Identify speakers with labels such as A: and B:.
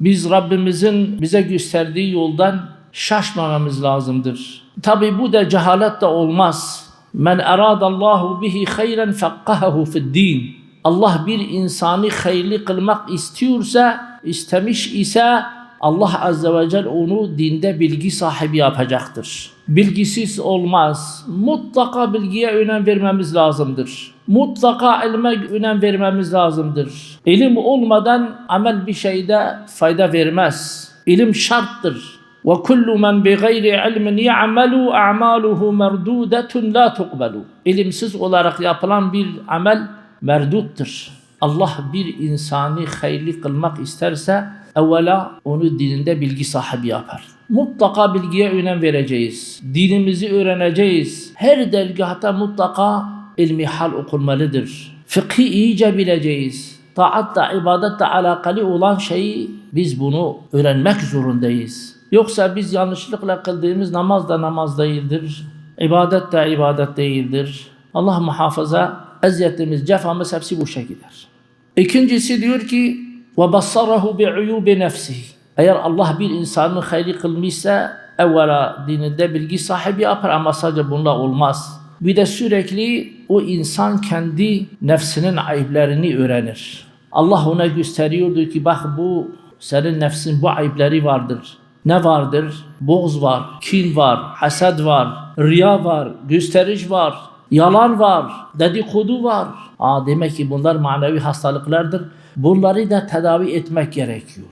A: Biz Rabbimizin bize gösterdiği yoldan şaşmamamız lazımdır. Tabi bu da cehalet de olmaz. Men eradallahu bihi hayran fakkahahu din. Allah bir insanı hayırlı kılmak istiyorsa, istemiş ise Allah Azze ve Celle onu dinde bilgi sahibi yapacaktır. Bilgisiz olmaz. Mutlaka bilgiye önem vermemiz lazımdır mutlaka ilme önem vermemiz lazımdır. İlim olmadan amel bir şeyde fayda vermez. İlim şarttır. Ve kullu men bi gayri ilmin ya'malu a'maluhu merdudetun la tuqbalu. İlimsiz olarak yapılan bir amel merduttur. Allah bir insanı hayırlı kılmak isterse evvela onu dininde bilgi sahibi yapar. Mutlaka bilgiye önem vereceğiz. Dinimizi öğreneceğiz. Her dergahta mutlaka ilmi hal okunmalıdır. Fıkhı iyice bileceğiz. Taatla, ibadetle alakalı olan şeyi biz bunu öğrenmek zorundayız. Yoksa biz yanlışlıkla kıldığımız namaz da namaz değildir. İbadet de ibadet değildir. Allah muhafaza eziyetimiz, cefamız hepsi boşa gider. İkincisi diyor ki وَبَصَّرَهُ بِعُيُوبِ نَفْسِهِ Eğer Allah bir insanı hayri kılmışsa evvela dininde bilgi sahibi yapar ama sadece bununla olmaz. Bir de sürekli o insan kendi nefsinin ayıplarını öğrenir. Allah ona gösteriyordu ki bak bu senin nefsin bu ayıpları vardır. Ne vardır? Boğz var, kin var, hased var, riya var, gösteriş var, yalan var, dedikodu var. Aa, demek ki bunlar manevi hastalıklardır. Bunları da tedavi etmek gerekiyor.